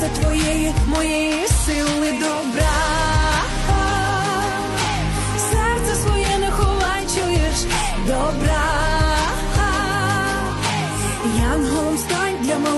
серце твоєї, моєї сили добра, серце своє не ховай, чуєш? Добра, янголом стань для мого.